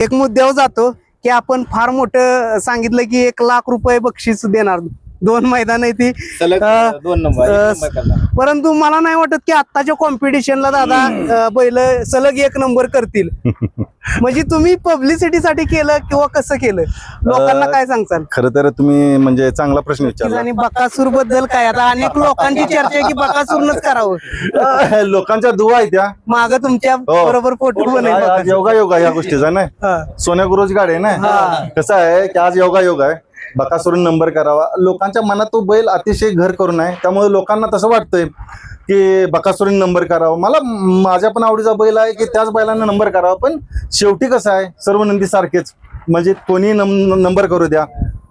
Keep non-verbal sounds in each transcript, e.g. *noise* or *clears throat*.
एक मुद्द्यावर जातो की आपण फार मोठं सांगितलं की एक लाख रुपये बक्षीस देणार. दोन मैदान आहे ती. सलग अं, दोन नंबर एक अं, नंबर करणार. परंतु मला नाही वाटत की आत्ताच्या कॉम्पिटिशनला दादा अं, बैल सलग एक नंबर करतील. *laughs* म्हणजे तुम्ही पब्लिसिटीसाठी केलं किंवा कसं केलं? लोकांना काय सांगचाल खरं तर तुम्ही म्हणजे चांगला प्रश्न विचारला. आणि बकासूरबद्दल काय? आता अनेक लोकांची चर्चा आहे की बकासूरनच करावं. लोकांच्या दुवा आहे त्या. माग तुमच्या हो. बरोबर फोटो पण आहे आज- आज बकासूर. योगा योगा या गोष्टीचा ना हा. सोन्या गुरुज गाड आहे ना कसं आहे की आज योगा योगा आहे. बकासुरून नंबर करावा. लोकांच्या मनात तो बैल अतिशय घर करून आहे. त्यामुळे लोकांना तसं वाटतंय की बकासुरून नंबर करावा. मला माझ्या पण आवडीचा बैल आहे की त्याच बैलांना नंबर करावा. पण शेवटी कसं आहे सर्व नंदी सारखेच. म्हणजे कोणी नंबर करू द्या.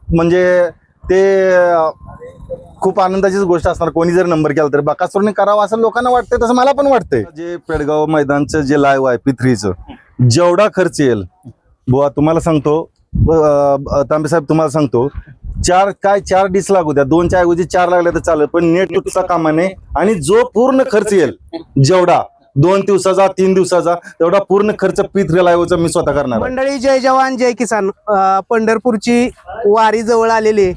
म्हणजे ते खूप आनंदाचीच गोष्ट असणार. कोणी जर नंबर केला तर बकासुरने करावा असं लोकांना वाटतंय तसं मला पण वाटतंय. जे पेडगाव मैदानचं जे लाईव्ह आहे पी थ्रीचं जेवढा खर्च येईल बुवा तुम्हाला सांगतो तांबे साहेब तुम्हाला सांगतो चार काय चार डिस लागू द्या. दोनच्या ऐवजी चार लागल्या तर चालेल पण नेट तुटचा कामाने आणि जो पूर्ण खर्च येईल जेवढा दोन दिवसाचा तीन दिवसाचा तेवढा पूर्ण खर्च पी थ्री मी स्वतः करणार मंडळी जय जवान जय किसान. पंढरपूरची वारी जवळ आलेली आहे.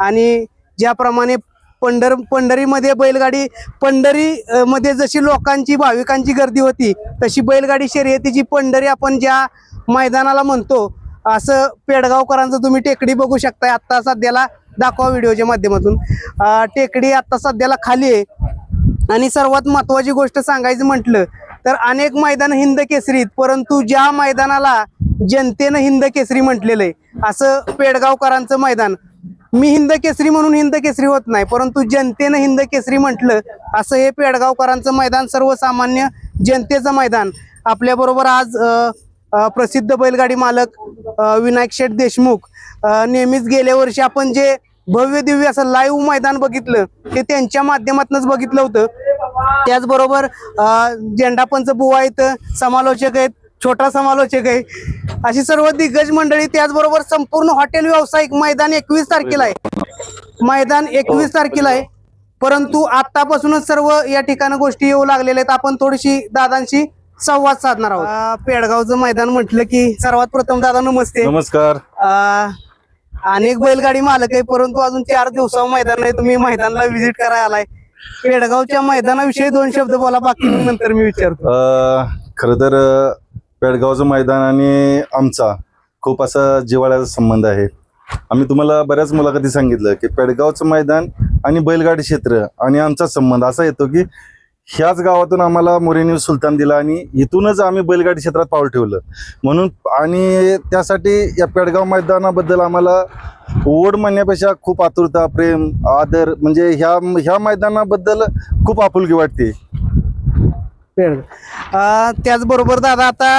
आणि ज्याप्रमाणे पंढर पंढरीमध्ये बैलगाडी पंढरी मध्ये जशी लोकांची भाविकांची गर्दी होती तशी बैलगाडी शर्यतीची पंढरी आपण ज्या मैदानाला म्हणतो असं पेडगावकरांचं तुम्ही टेकडी बघू शकताय. आत्ता सध्याला दाखवा व्हिडिओच्या माध्यमातून. टेकडी आत्ता सध्याला खाली आहे. आणि सर्वात महत्वाची गोष्ट सांगायचं म्हटलं तर अनेक मैदान हिंद केसरीत परंतु ज्या मैदानाला जनतेनं हिंद केसरी म्हटलेलं आहे असं पेडगावकरांचं मैदान. मी हिंद केसरी म्हणून हिंद केसरी होत नाही परंतु जनतेनं हिंद केसरी म्हटलं असं हे पेडगावकरांचं मैदान सर्वसामान्य जनतेचं मैदान. आपल्याबरोबर आज प्रसिद्ध बैलगाडी मालक विनायक शेठ देशमुख नेहमीच गेल्या वर्षी आपण जे भव्य दिव्य असं लाईव्ह मैदान बघितलं ते त्यांच्या माध्यमातूनच बघितलं होतं. त्याचबरोबर झेंडापंच बुवा आहेत समालोचक आहेत छोटा समालोचक आहे. अशी सर्व दिग्गज मंडळी त्याचबरोबर संपूर्ण हॉटेल व्यावसायिक मैदान एकवीस तारखेला आहे. मैदान एकवीस तारखेला आहे. परंतु आतापासूनच सर्व या ठिकाणी गोष्टी येऊ लागलेल्या आहेत. आपण थोडीशी दादांशी संवाद साधणार आहोत. पेडगावचं मैदान म्हटलं की सर्वात प्रथम दादा नमस्ते. नमस्कार. अं, अनेक बैलगाडी मालक आहे परंतु अजून चार दिवसावर मैदान आहे तुम्ही मैदानाला व्हिजिट करायला आलाय. पेडगावच्या मैदानाविषयी दोन शब्द बोला बाकी मग नंतर मी विचारतो. खरं तर अं, पेडगावचं मैदान आणि आमचा खूप असा जिव्हाळ्याचा संबंध आहे. आम्ही तुम्हाला बऱ्याच मुलाखती सांगितलं की पेडगावचं मैदान आणि बैलगाडी क्षेत्र आणि आमचा संबंध असा येतो की ह्याच गावातून आम्हाला मोरेनी सुलतान दिला आणि इथूनच आम्ही बैलगाडी क्षेत्रात पाऊल ठेवलं. म्हणून आणि त्यासाठी या पेडगाव मैदानाबद्दल आम्हाला ओढ म्हणण्यापेक्षा खूप आतुरता प्रेम आदर म्हणजे ह्या ह्या मैदानाबद्दल खूप आपुलकी वाटते. त्याचबरोबर दादा आता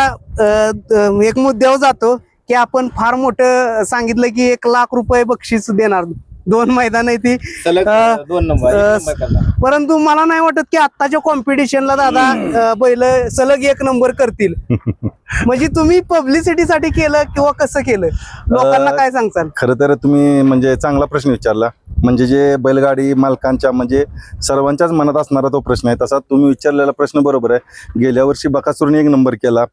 एक मुद्द्यावर जातो की आपण फार मोठं सांगितलं की एक लाख रुपये बक्षीस देणार. दोन मैदान आहे ती. सलग अं, दोन नंबर एक अं, नंबर करणार. परंतु मला नाही वाटत की आत्ताच्या कॉम्पिटिशनला दादा अं, बैल सलग एक नंबर करतील. *laughs* म्हणजे तुम्ही पब्लिसिटीसाठी केलं किंवा कसं केलं? लोकांना काय सांगचाल खरं तर तुम्ही म्हणजे चांगला प्रश्न विचारला. म्हणजे जे बैलगाडी मालकांच्या म्हणजे सर्वांच्याच मनात असणारा तो प्रश्न आहे. तसा तुम्ही विचारलेला प्रश्न बरोबर आहे. गेल्या वर्षी बकासूरने एक नंबर केला.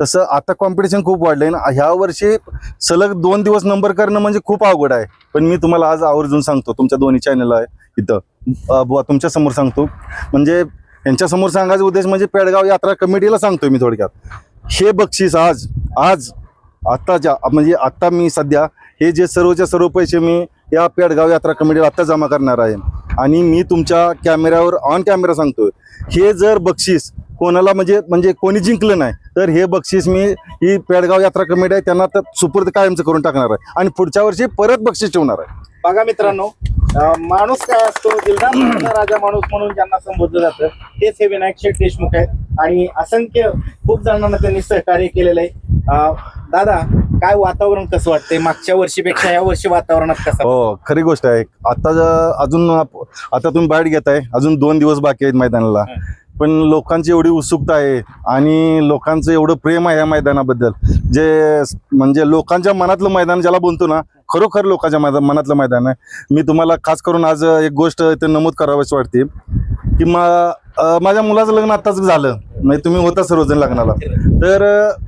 तसं आता कॉम्पिटिशन खूप वाढलं आहे ना. ह्या वर्षी सलग दोन दिवस नंबर करणं म्हणजे खूप अवघड आहे. पण मी तुम्हाला आज आवर्जून सांगतो. तुमच्या दोन्ही चॅनल आहे इथं. बुवा तुमच्यासमोर सांगतो. म्हणजे यांच्या समोर सांगायचा उद्देश म्हणजे पेडगाव यात्रा कमिटीला सांगतोय मी थोडक्यात. हे बक्षीस आज आज आत्ताच्या म्हणजे आत्ता मी सध्या हे जे सर्वच्या सर्व पैसे मी या पेडगाव यात्रा कमिटीला आत्ता जमा करणार आहे. आणि मी तुमच्या कॅमेऱ्यावर ऑन कॅमेरा सांगतोय हे जर बक्षीस कोणाला म्हणजे म्हणजे कोणी जिंकलं नाही तर हे बक्षीस मी ही पेडगाव यात्रा कमिटी आहे त्यांना तर सुपूर्द कायमचं करून टाकणार आहे. आणि पुढच्या वर्षी परत बक्षीस ठेवणार आहे. बघा मित्रांनो माणूस काय असतो दिलदार राजा माणूस म्हणून ज्यांना संबोधलं जातं. तेच हे विनायक शेठ देशमुख आहेत आणि असंख्य खूप जणांना त्यांनी सहकार्य केलेलं आहे. दादा काय वातावरण कसं वाटतंय? मागच्या वर्षीपेक्षा या वर्षी वातावरणात कसं हो खरी गोष्ट आहे. आता ज- अजून आप- आता तुम्ही बाहेर घेताय अजून दोन दिवस बाकी आहेत मैदानाला. पण लोकांची एवढी उत्सुकता आहे आणि लोकांचं एवढं प्रेम आहे या मैदानाबद्दल. जे स- म्हणजे लोकांच्या मनातलं मैदान ज्याला बोलतो ना खरोखर लोकांच्या मैदान मनातलं मैदान आहे. मी तुम्हाला खास करून आज एक गोष्ट इथे नमूद करावीशी वाटते की मा अं, माझ्या मुलाचं लग्न आत्ताच झालं. म्हणजे तुम्ही होता सर्वजण लग्नाला. तर अं,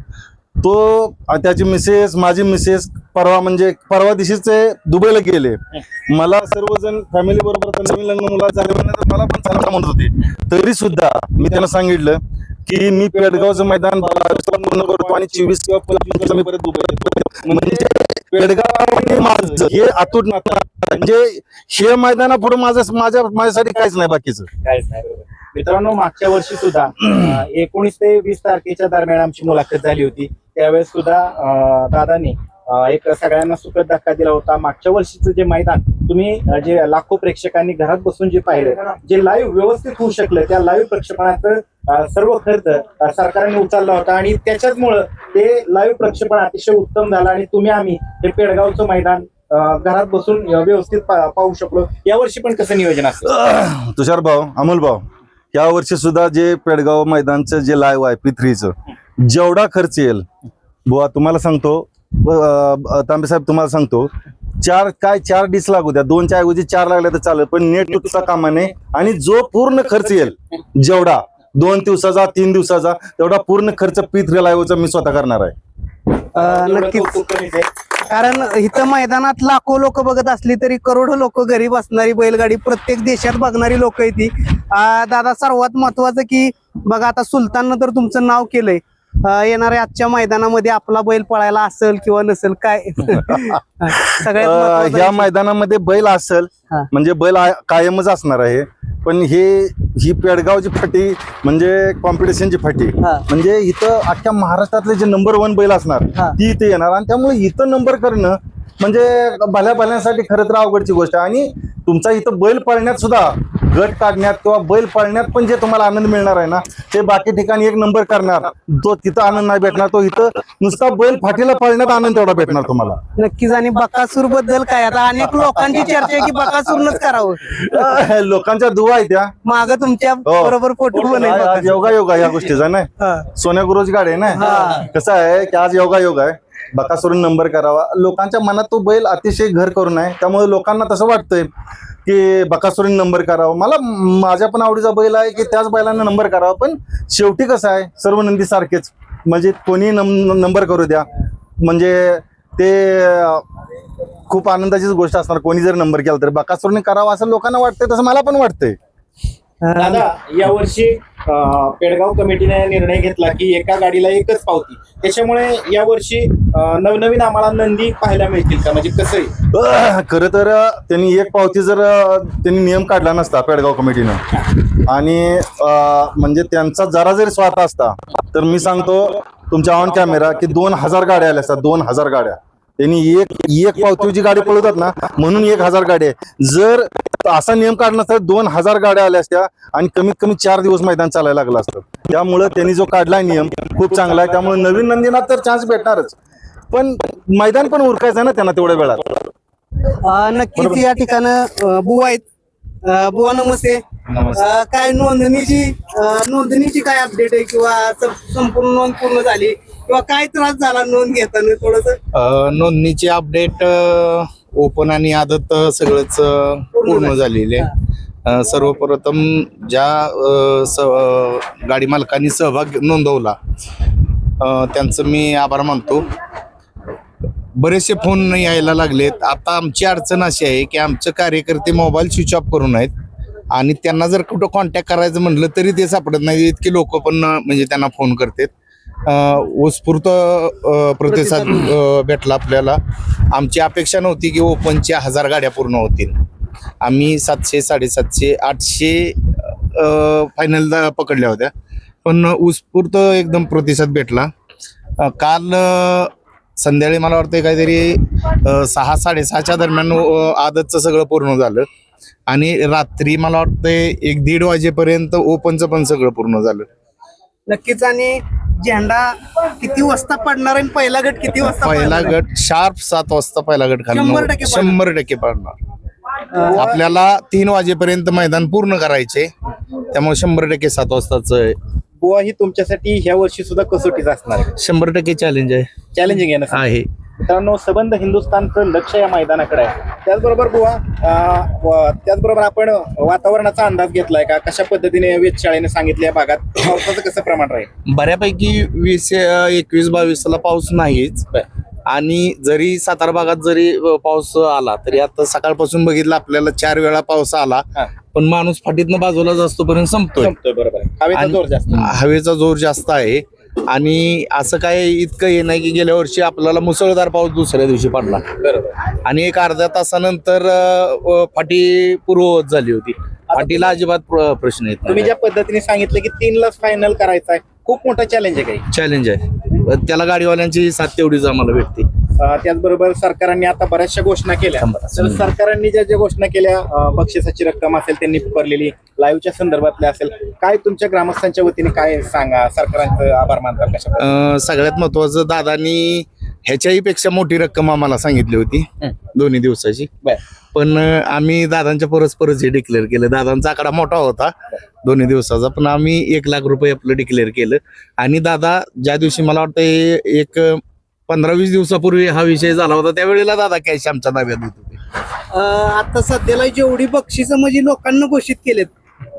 तो त्याची मिसेस माझी मिसेस परवा म्हणजे परवा दिवशीच ते दुबईला गेले. मला सर्वजण फॅमिली बरोबर नवीन लग्न मुला झाल्यानंतर मला पण चांगला म्हणत होते. तरी सुद्धा मी त्यांना सांगितलं की मी पेडगावचं मैदान पूर्ण करतो आणि चोवीस किंवा पंचवीस परत म्हणजे पेडगाव आणि माझं हे आतूट नातं म्हणजे हे मैदाना पुढे माझं माझ्या माझ्यासाठी काहीच नाही बाकीचं. काहीच नाही मित्रांनो मागच्या वर्षी सुद्धा एकोणीस ते वीस तारखेच्या दरम्यान आमची मुलाखत झाली होती. त्यावेळेस सुद्धा अं, दादांनी एक सगळ्यांना सुखद धक्का दिला होता. मागच्या वर्षीचं जे मैदान तुम्ही जे लाखो प्रेक्षकांनी घरात बसून जे पाहिलं जे लाईव्ह व्यवस्थित होऊ शकलं त्या लाईव्ह प्रक्षेपणाचं सर्व खर्च सरकारने उचलला होता आणि त्याच्याचमुळं ते लाईव्ह प्रक्षेपण अतिशय उत्तम झालं आणि तुम्ही आम्ही हे पेडगावचं मैदान घरात बसून व्यवस्थित पाहू शकलो. यावर्षी पण कसं नियोजन असतं? तुषार भाऊ अमोल भाऊ या वर्षी सुद्धा जे पेडगाव मैदानचं जे लाईव्ह आहे पी जेवढा खर्च येईल. बुवा तुम्हाला सांगतो तांबे साहेब तुम्हाला सांगतो चार काय चार डिस लागू द्या. दोनच्या ऐवजी चार लागल्या तर चालेल पण नेट तुटता कामा नये आणि जो पूर्ण खर्च येईल जेवढा दोन दिवसाचा तीन दिवसाचा तेवढा पूर्ण खर्च पीत थ्री मी स्वतः करणार आहे. नक्कीच. कारण इथं मैदानात लाखो लोक बघत असली तरी करोडो लोक घरी बसणारी बैलगाडी प्रत्येक देशात बघणारी लोक येते ती दादा सर्वात महत्वाचं की बघा आता सुलताननं तर तुमचं नाव केलंय. येणाऱ्या आजच्या मैदानामध्ये आपला बैल पळायला असेल किंवा नसेल काय *laughs* सगळ्यात आहे. मैदानामध्ये बैल असेल. म्हणजे बैल कायमच असणार आहे पण हे ही पेडगावची फाटी म्हणजे कॉम्पिटिशनची फाटी. म्हणजे इथं अख्ख्या महाराष्ट्रातले जे नंबर वन बैल असणार. ती इथे येणार आणि त्यामुळे इथं नंबर करणं म्हणजे भल्या भल्यासाठी खरं तर अवघडची गोष्ट आहे. आणि तुमचा इथं बैल पाळण्यात सुद्धा गट काढण्यात किंवा बैल पाळण्यात पण जे तुम्हाला आनंद मिळणार आहे ना ते बाकी ठिकाणी एक नंबर करणार तो तिथं आनंद नाही भेटणार तो इथं नुसता बैल फाटीला पाळण्यात आनंद तेवढा भेटणार तुम्हाला. नक्कीच. आणि बकासूरबद्दल काय? आता अनेक लोकांची चर्चा आहे की बकासूरनच करावं. लोकांच्या दुवा आहे त्या. माग तुमच्या हो. बरोबर फोटो. योगा योगा या गोष्टीचा नाही. सोन्या गुरुजी गाडी आहे ना कसं आहे की आज योगा योग आहे. बकासुरून नंबर करावा. लोकांच्या मनात तो बैल अतिशय घर करून आहे. त्यामुळे लोकांना तसं वाटतंय की बकासुरून नंबर करावा. मला माझ्या पण आवडीचा बैल आहे की त्याच बैलांना नंबर करावा. पण शेवटी कसं आहे सर्व नंदी सारखेच. म्हणजे कोणी नंबर करू द्या. म्हणजे ते खूप आनंदाचीच गोष्ट असणार. कोणी जर नंबर केला तर. बकासुरने करावा असं लोकांना वाटतंय तसं मला पण वाटतंय. दादा यावर्षी पेडगाव कमिटीने निर्णय घेतला की एका गाडीला एकच पावती. त्याच्यामुळे यावर्षी वर्षी नवनवीन आम्हाला नंदी पाहायला मिळतील का? म्हणजे कसं आहे? खरं तर त्यांनी एक पावती जर त्यांनी नियम काढला नसता पेडगाव कमिटीनं. आणि म्हणजे त्यांचा जरा जरी स्वार्थ असता तर मी सांगतो तुमच्या ऑन कॅमेरा की दोन हजार गाड्या आल्या असतात दोन हजार गाड्या. त्यांनी एक एक पावतीची गाडी पळवतात ना म्हणून एक हजार गाडी आहे. जर असा नियम काढला तर दोन हजार गाड्या आल्या असत्या आणि कमीत कमी चार दिवस मैदान चालायला लागलं असतं. त्यामुळं त्यांनी जो काढलाय नियम खूप चांगला आहे. त्यामुळे नवीन नंदीनात तर चान्स भेटणारच. पण मैदान पण उरकायचं आहे ना त्यांना तेवढ्या वेळात. नक्कीच या ठिकाणी बुवा आहेत. बुवा नमस्ते. काय नोंदणीची नोंदणीची काय अपडेट आहे किंवा संपूर्ण नोंद पूर्ण झाली? किंवा काय त्रास झाला नोंद घेताना थोडस? नोंदणीची अपडेट ओपन आणि आदत सगळंच पूर्ण झालेले सर्वप्रथम ज्या स- गाडी मालकांनी सहभाग नोंदवला त्यांचं मी आभार मानतो. बरेचसे फोन यायला लागलेत. आता आमची अडचण अशी आहे की आमचे कार्यकर्ते मोबाईल स्विच ऑफ करून आहेत आणि त्यांना जर कुठं कॉन्टॅक्ट करायचं म्हटलं तरी ते सापडत नाही इतके लोक पण म्हणजे त्यांना फोन करतात. उत्स्फूर्त प्रतिसाद भेटला आपल्याला. आमची अपेक्षा नव्हती की ओपनच्या हजार गाड्या पूर्ण होतील. आम्ही सातशे साडेसातशे आठशे फायनल पकडल्या होत्या. पण उत्स्फूर्त एकदम प्रतिसाद भेटला. काल संध्याकाळी मला वाटतं काहीतरी सहा साडेसहाच्या दरम्यान आदतचं सगळं पूर्ण झालं. आणि रात्री मला वाटतं एक दीड वाजेपर्यंत ओपनचं पण सगळं पूर्ण झालं. नक्कीच. आणि झेंडा किती वाजता पडणार आणि पहिला गट किती वाजता पहिला पडणार? गट शार्प सात वाजता पहिला गट खाली शंभर टक्के पडणार. शंभर टक्के पडणार. आपल्याला तीन वाजेपर्यंत मैदान पूर्ण करायचे. त्यामुळे शंभर टक्के सात वाजताच बुवा ही तुमच्यासाठी ह्या वर्षी सुद्धा कसोटीच असणार शंभर टक्के चॅलेंज आहे. चॅलेंजिंग आहे ना आहे. मित्रांनो सबंध हिंदुस्थानचं लक्ष या मैदानाकडे आहे. त्याचबरोबर बुवा त्याचबरोबर आपण वातावरणाचा अंदाज घेतलाय का? कशा पद्धतीने वेधशाळेने सांगितल्या भागात? पावसाचं कसं प्रमाण राहील? बऱ्यापैकी वीस एकवीस बावीसला पाऊस नाहीच. आणि जरी सातारा भागात जरी पाऊस आला तरी आता सकाळपासून बघितलं आपल्याला चार वेळा पाऊस आला. पण माणूस फाटीतनं बाजूला जास्तोपर्यंत संपतोय. संपतोय बरोबर आहे. हवेचा आणि- जोर जास्त हवेचा जोर जास्त आहे. आणि असं काय इतकं हे नाही की गेल्या वर्षी आपल्याला मुसळधार पाऊस दुसऱ्या दिवशी पडला. बरोबर. आणि एक अर्ध्या तासानंतर अं, फाटी पूर्ववत झाली होती. फाटीला अजिबात प्र- प्रश्न येत तुम्ही नाही. ज्या पद्धतीने सांगितलं की तीन लाच फायनल करायचं आहे खूप मोठा चॅलेंज आहे काही. चॅलेंज आहे. त्याला गाडीवाल्यांची साथ तेवढीच आम्हाला भेटते अं, त्याचबरोबर सरकारांनी आता बऱ्याचशा घोषणा केल्या. तर सरकारांनी ज्या ज्या घोषणा केल्या अं, बक्षिसाची रक्कम असेल त्यांनी पुकारलेली लाईव्हच्या संदर्भातल्या असेल काय तुमच्या ग्रामस्थांच्या वतीने काय सांगा सरकारांचं आभार मानतात कशा प्रकारे? अं, सगळ्यात महत्वाचं दादानी ह्याच्याही पेक्षा मोठी रक्कम आम्हाला सांगितली होती हं. दोन्ही दिवसाची बर. पण आम्ही दादांच्या परस्परच हे डिक्लेअर केलं दादांचा आकडा मोठा होता दोन्ही दिवसाचा पण आम्ही एक लाख रुपये आपलं डिक्लेअर केलं. आणि दादा ज्या दिवशी मला वाटतं हे एक पंधरा वीस दिवसापूर्वी हा विषय झाला होता त्यावेळेला दादा कॅश आमच्या ताब्यात देत होते. अं, आता सध्याला जेवढी बक्षिसं म्हणजे लोकांना घोषित केलेत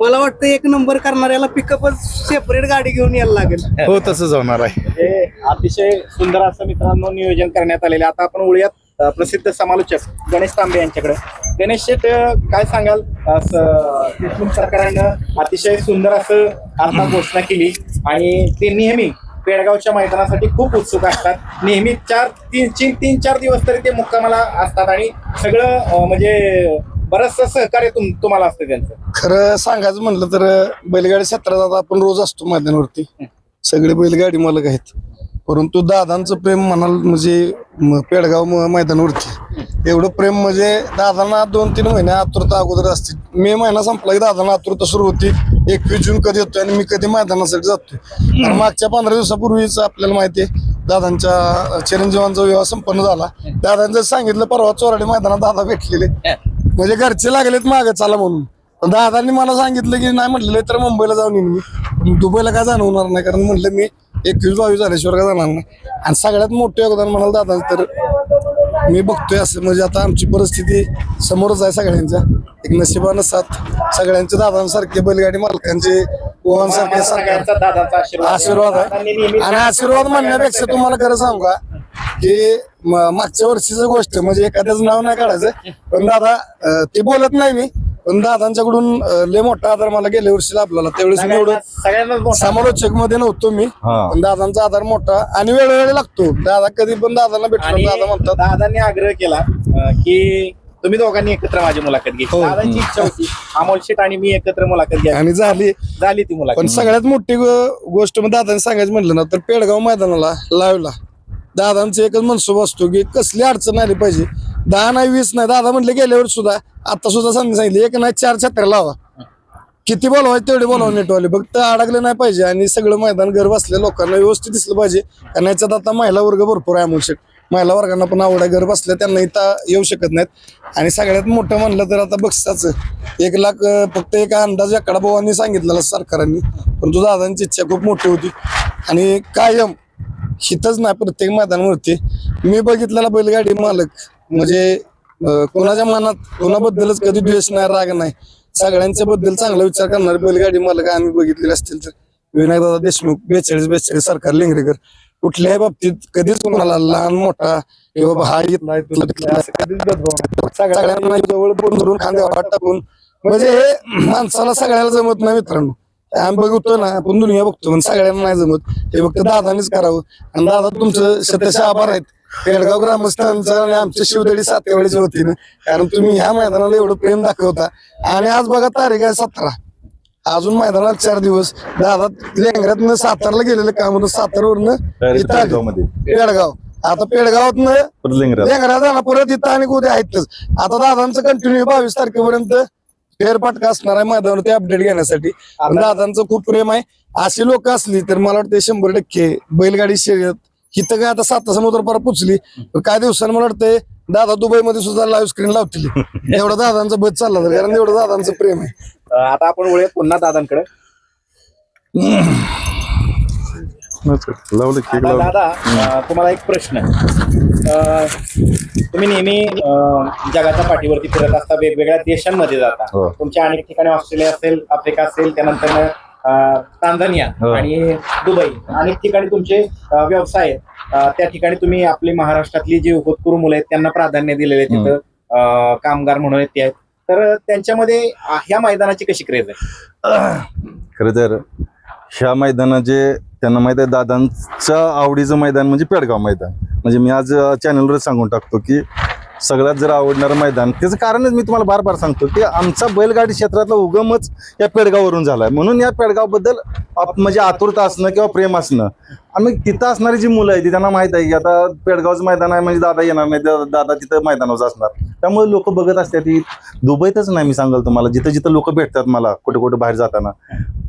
मला वाटतं एक नंबर करणाऱ्याला पिकअपच सेपरेट गाडी घेऊन यायला लागेल. हो तसंच होणार आहे. हे अतिशय सुंदर असं मित्रांनो नियोजन करण्यात आलेले आता आपण वळूयात अं, प्रसिद्ध समालोचक गणेश तांबे यांच्याकडे. गणेश शेठ काय सांगाल? असं देशमुख सरकारनं अतिशय सुंदर असं आता घोषणा केली आणि ते नेहमी पेडगावच्या मैदानासाठी खूप उत्सुक असतात. नेहमी चार तीन तीन तीन चार दिवस तरी ते मुक्कामाला असतात आणि सगळं म्हणजे बरचसं सहकार्य तुम तुम्हाला असतं त्यांचं. खरं सांगायचं म्हणलं तर बैलगाडी क्षेत्रात आता आपण रोज असतो मैदानावरती. सगळे बैलगाडी मालक आहेत. परंतु दादांचं प्रेम म्हणाल म्हणजे म- पेडगाव म- मैदानावरती. एवढं प्रेम म्हणजे दादांना दोन तीन महिने आतुरता अगोदर असते. मे महिना संपला की दादांना आतुरता सुरू होती. एकवीस जून कधी येतोय आणि मी कधी मैदानासाठी जातोय. आणि मागच्या पंधरा दिवसापूर्वीच आपल्याला माहिती आहे दादांच्या चिरंजीवांचा विवाह संपन्न झाला. दादांचं सांगितलं परवा चोराडी मैदानात दादा भेटलेले. म्हणजे घरचे लागलेत मागे चला म्हणून. पण दादांनी मला सांगितलं की नाही म्हटलेलं तर मुंबईला जाऊन येईन मी दुबईला काय जाणवणार नाही? कारण म्हटलं मी एकवीस बावीस झाल्याशिवाय काय जाणार नाही. आणि सगळ्यात मोठं योगदान म्हणाल दादा तर मी बघतोय असं. म्हणजे आता आमची परिस्थिती समोरच आहे सगळ्यांच्या. एक नशिबानं साथ सगळ्यांचे दादांसारखे बैलगाडी मालकांचे ओवांसारखे सरकार. आशीर्वाद. आहे. आणि आशीर्वाद म्हणण्यापेक्षा तुम्हाला खरं सांगू का की मागच्या वर्षीची गोष्ट म्हणजे एखाद्याचं नाव नाही काढायचं पण दादा ते बोलत नाही मी. पण दादांच्याकडून अं, लय मोठा आधार मला गेल्या वर्षी आपल्याला त्यावेळेस मी एवढं सगळ्यांना- सगळ्यांनाच मोठा समालोचकमध्ये नव्हतो मी हा. पण दादांचा आधार मोठा आणि वेळोवेळी लागतो. दादा कधी पण दादांना आणि दादा म्हणतात. दादांनी आग्रह केला अं, की तुम्ही दोघांनी एकत्र माझी मुलाखत घ्यायची हो. दादांची इच्छा होती अमोल शेट आणि मी एकत्र मुलाखत घ्या. आणि झाली. झाली ती पण मुलाखत सगळ्यात मोठी गो- गोष्ट मग दादांनी सांगायचं म्हटलं ना तर पेडगाव मैदानाला लावला. दादांचा एकच मनसुबा असतो की कसली अडचण आली पाहिजे दहा नाही वीस नाही दादा म्हटले गेल्यावर सुद्धा आता सुद्धा सांगितलं सांगितलं. एक नाही चार छत्र्या लावा. किती बोलवायचे तेवढे बोलावं नेटवाले. फक्त अडकले नाही पाहिजे आणि सगळं मैदान घर बसल्या लोकांना व्यवस्थित दिसलं पाहिजे. कारण याच्यात आता महिला वर्ग भरपूर आहे अमोल महिला वर्गांना पण आवड आहे घर बसल्या त्यांना इथं येऊ शकत नाहीत. आणि सगळ्यात मोठं म्हणलं तर आता बक्षाचं एक लाख फक्त एक अंदाज याकडा भावांनी सांगितलेला सरकारांनी. परंतु दादांची इच्छा खूप मोठी होती. आणि कायम हिथंच नाही प्रत्येक मैदानावरती. मी बघितलेला बैलगाडी मालक. म्हणजे कोणाच्या मनात कोणाबद्दलच कधी द्वेष नाही राग नाही. सगळ्यांच्या बद्दल चांगला विचार करणारे बैलगाडी मालक आम्ही बघितलेले असतील तर. विनायकदादा देशमुख बेचाळीस बेचाळीस सरकार लिंगरेकर. कुठल्याही बाबतीत कधीच कोणाला लहान मोठा हे बाबा हा भेदभाव नाही. सगळ्यांना जवळ धरून खांद्यावर टाकून. म्हणजे हे माणसाला सगळ्याला जमत नाही मित्रांनो. आम्ही बघतो ना आपण दुनिया बघतो पण सगळ्यांना नाही जमत. हे फक्त दादानीच करावं. आणि दादा तुमचं शतशः आभार आहेत. पेडगाव ग्रामस्थांचा आणि आमच्या शिवदडी सातेवाडीच्या वतीनं कारण तुम्ही ह्या मैदानाला एवढं प्रेम दाखवता. आणि आज बघा तारीख आहे सतरा. अजून मैदानात चार दिवस. दादा लेंगऱ्यातनं सातारला गेलेलं काम होतं. सातारवरनं इथं आले. पेडगाव आता पेडगावातनं लिंगराज. लेंगऱ्या जाणार. परत इथं आणि उद्या आहेतच. आता दादांचं कंटिन्यू बावीस तारखेपर्यंत. फेरफटका असणार आहे मैदानावरती अपडेट घेण्यासाठी. आणि दादांचं खूप प्रेम आहे. अशी लोक असली तर मला वाटतं शंभर टक्के बैलगाडी शर्यत इथं काय आता साता समुद्र पार पुचली. पण काय दिवसांनी मला वाटतंय दादा दुबईमध्ये सुद्धा लाईव्ह स्क्रीन लावतील. एवढं दादांचं बस चालला तर कारण एवढं दादांचं प्रेम आहे. आता आपण वळूयात पुन्हा दादांकडे. लावलं केक आता लावलं. दादा अं, तुम्हाला एक प्रश्न. अं, तुम्ही नेहमी अं, जगाच्या पाठीवरती फिरत असता वेगवेगळ्या देशांमध्ये जाता. हो. तुमच्या अनेक ठिकाणी ऑस्ट्रेलिया असेल आफ्रिका असेल त्यानंतर तांझानिया हो. आणि दुबई. अनेक ठिकाणी तुमचे व्यवसाय आहेत. अं, त्या ठिकाणी तुम्ही आपली महाराष्ट्रातली जी होतकरू मुलं आहेत त्यांना प्राधान्य दिलेले आहे तिथं अं, कामगार म्हणून आहेत ते आहेत. तर त्यांच्यामध्ये अं, ह्या मैदानाची कशी क्रेज आहे? खरं तर ह्या मैदानात जे त्यांना माहीत आहे दादांचं आवडीचं मैदान म्हणजे पेडगाव मैदान. म्हणजे मी आज चॅनलवर सांगून टाकतो की सगळ्यात जर आवडणारं मैदान त्याचं कारणच मी तुम्हाला बार बार सांगतो की आमचा बैलगाडी क्षेत्रातला उगमच या पेडगाववरून झालाय. म्हणून या पेडगावबद्दल आप- म्हणजे आतुरता असणं किंवा प्रेम असणं. आम्ही तिथं असणारी जी मुलं आहेत ती त्यांना माहीत आहे की आता पेडगावचं मैदान आहे म्हणजे दादा येणार नाही दादा तिथं मैदानावर असणार. त्यामुळे लोक बघत असतात ती दुबईतच नाही मी सांगाल तुम्हाला जिथं जिथं लोक भेटतात मला कुठे कुठे बाहेर जाताना.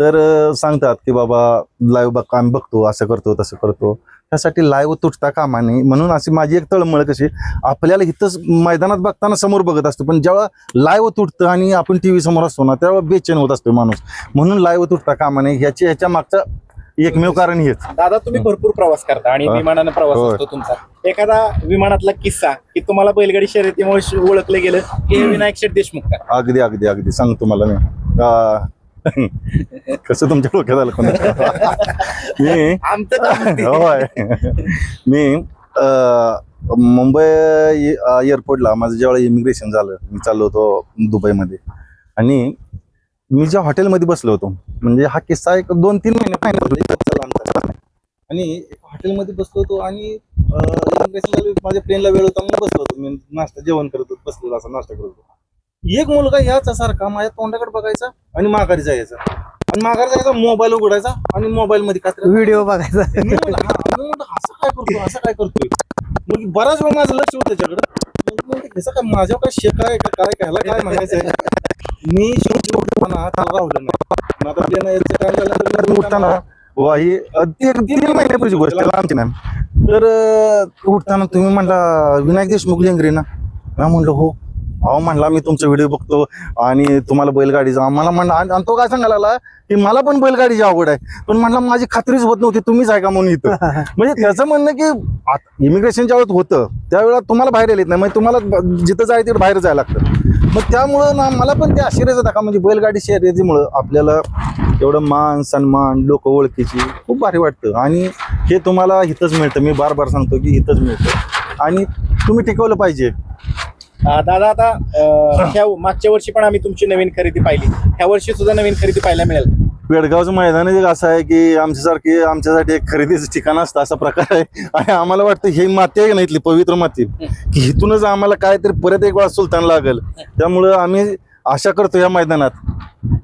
तर सांगतात की बाबा लाईव्ह बघ आम्ही बघतो असं करतो तसं करतो. त्यासाठी लाईव्ह तुटता कामा नये. म्हणून अशी माझी एक तळमळ कशी आपल्याला इथंच मैदानात बघताना समोर बघत असतो. पण जेव्हा लाईव्ह तुटतं आणि आपण टी व्ही समोर असतो ना तेव्हा बेचैन होत असतो माणूस. म्हणून लाईव्ह तुटता कामा नये. ह्याची ह्याच्या मागचं एकमेव कारण हेच. दादा तुम्ही भरपूर प्रवास करता आणि. विमानानं प्रवास. असतो तुमचा. एखादा विमानानातला किस्सा की तुम्हाला बैलगाडी शर्यतीमुळे ओळखलं गेलं की हे *clears throat* विनायक शेठ देशमुख अगदी अगदी अगदी. सांगतो मला मी. कसं तुमच्या डोक्यात आलं कोणाच्या मी. होय. मी मुंबई एअरपोर्टला माझं जेव्हा इमिग्रेशन झालं मी चाललो होतो दुबईमध्ये. आणि मी ज्या हॉटेलमध्ये बसलो होतो म्हणजे हा किस्सा एक दोन तीन महिने फायनल. आणि एका हॉटेलमध्ये बसलो होतो आणि माझ्या प्लेनला वेळ होता म्हणून बसलो होतो. मी नाश्ता जेवण करत होतो बसलेलो असा नाश्ता करत होतो. एक मुलगा याचा सारखा माझ्या तोंडाकडे बघायचा आणि माघारी जायचा. आणि माघारी जायचा मोबाईल उघडायचा आणि मोबाईल मध्ये कात्र व्हिडिओ बघायचा. मी म्हणलं, हा, मी म्हणलं, असं काय करतो असं काय करतोय? मग बराच वेळ माझं लक्ष होतं त्याच्याकडं. मग मी म्हणलं, ह्याचं काय माझ्यावर काय शेक आहे का काय ह्याला काय म्हणायचं आहे मी शेवटी उठताना त्याला राहुलं नाही मग आता ते यायचं काय झालं तर मी उठताना वा ही अगदी एक तीन महिन्यापूर्वीची गोष्ट आहे, आमची नाही. तर अं, उठताना तुम्ही म्हणला विनायक देशमुख लेंगरे ना? मी म्हणलं हो. अहो म्हणला मी तुमचा व्हिडिओ बघतो आणि तुम्हाला बैलगाडीचा आम्हाला म्हणला आणि तो काय सांगायला लागला की मला पण बैलगाडीची आवड आहे. पण म्हणला माझी खात्रीच होत नव्हती तुम्हीच आहे का म्हणून इथं? *laughs* म्हणजे त्याचं म्हणणं की इमिग्रेशनच्या वेळेत होतं त्यावेळेला तुम्हाला बाहेर येत नाही. म्हणजे तुम्हाला जिथं जायचं तिकडे बाहेर जायला लागतं. मग त्यामुळं ना मला पण ते आश्चर्याचा धक्का म्हणजे बैलगाडी शर्यतीमुळं आपल्याला एवढं मान सन्मान लोक ओळखीची खूप भारी वाटतं. आणि हे तुम्हाला इथंच मिळतं. मी बार बार सांगतो की इथंच मिळतं. आणि तुम्ही टिकवलं पाहिजे. दादा आता ह्या मागच्या वर्षी पण आम्ही तुमची नवीन खरेदी पाहिली. ह्या वर्षी सुद्धा नवीन खरेदी पाहायला मिळेल. पेडगावचं मैदान एक असं आहे की आमच्यासारखी आमच्यासाठी एक खरेदीचं ठिकाण असतं असा प्रकार आहे. आणि आम्हाला वाटतं ही माती आहे ना इथली पवित्र माती. की इथूनच आम्हाला काहीतरी परत एक वेळा सुलतान लागल. त्यामुळं आम्ही आशा करतो या मैदानात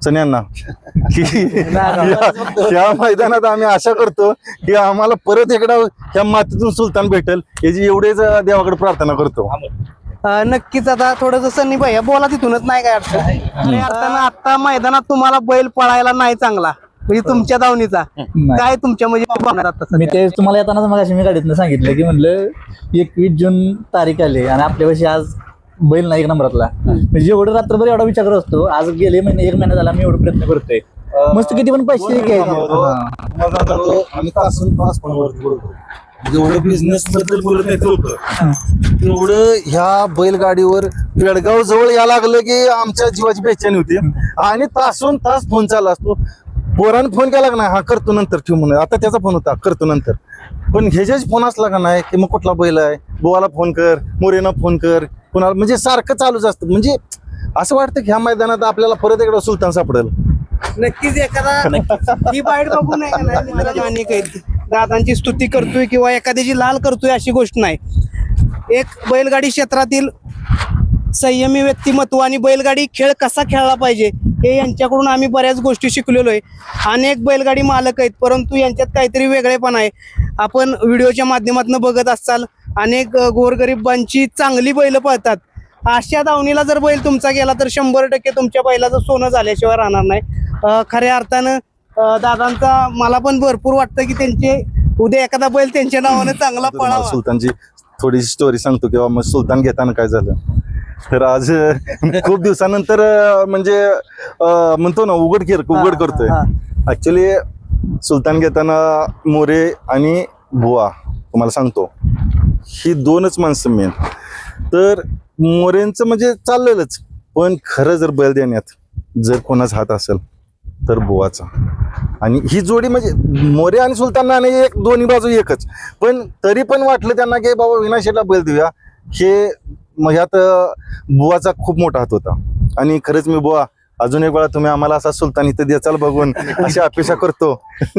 सन्यांना. की या- मैदानात आम्ही आशा करतो की आम्हाला परत एकदा या मातीतून सुलतान भेटेल. याची एवढेच देवाकडे प्रार्थना करतो. नक्कीच आता थोडस सन्नी भैया बोला तिथूनच नाही काय अडचण. आता मैदानात तुम्हाला बैल पळायला नाही चांगला. म्हणजे तुमच्या दावणीचा. काय तुमच्या म्हणजे मी? ते तुम्हाला येतानाच मग मी गाडीतनं सांगितलं की म्हणलं एकवीस जून तारीख आली आणि आपल्यापाशी आज बैल नाही एक नंबरातला. म्हणजे एवढं रात्रभर एवढा विचार करत असतो आज गेले महिने एक महिना झाला मी एवढा प्रयत्न करतोय. मस्त किती पण पैसे घ्यायचे. जेवढं बिझनेस बद्दल बोलत नाही होतं तेवढं ह्या बैलगाडीवर बेळगाव जवळ या लागलं की आमच्या जीवाची बेचैनी होती. आणि तासून तास फोन चालला असतो. पोरानं फोन केला का नाही? हा करतो नंतर ठेव म्हणून. आता त्याचा फोन होता करतो नंतर. पण ह्याच्याच फोन असला का नाही की मग कुठला बैल आहे? बोवाला फोन कर मोरेना फोन कर कुणाला? म्हणजे सारखं चालूच असतं. म्हणजे असं वाटतं की ह्या मैदानात आपल्याला परत एकदा सुलतान सापडेल. नक्कीच एखादा ही बघू नाही दादांची स्तुती करतोय किंवा एखाद्याची लाल करतोय अशी गोष्ट नाही. एक बैलगाडी क्षेत्रातील संयमी व्यक्तिमत्व आणि बैलगाडी खेळ कसा खेळला पाहिजे हे यांच्याकडून आम्ही बऱ्याच गोष्टी शिकलेलो आहे अनेक बैलगाडी मालक आहेत परंतु यांच्यात काहीतरी वेगळेपण आहे. आपण व्हिडिओच्या माध्यमातून बघत असाल अनेक गोरगरिबांची चांगली बैल पळतात. अशा दावणीला जर बैल तुमचा गेला तर शंभर टक्के तुमच्या बैलाचं सोनं झाल्याशिवाय राहणार नाही. खऱ्या अर्थानं दादांचा मला पण भरपूर वाटतं की त्यांचे उद्या एखादा बैल त्यांच्या नावाने चांगला पळावा. सुलतानची थोडीशी स्टोरी सांगतो किंवा मग सुलतान घेताना काय झालं? तर आज खूप दिवसानंतर म्हणजे म्हणतो ना उघड केर उघड करतोय. ऍक्च्युली सुलतान घेताना मोरे आणि बुवा तुम्हाला सांगतो ही दोनच माणसं मेन तर मोरेंचं म्हणजे चाललेलंच. पण खरं जर बैल देण्यात जर कोणाचा हात असेल तर बुवाचा. आणि ही जोडी म्हणजे मोरे आणि सुलतान आणि एक दोन्ही बाजू एकच. पण तरी पण वाटलं त्यांना की बाबा विनाशेला बैल देऊया. हे मग ह्यात बुवाचा खूप मोठा हात होता. आणि खरंच मी बुवा अजून एक वेळा तुम्ही आम्हाला असा सुलतान इथं द्याचाल बघून अशी अपेक्षा करतो. *laughs*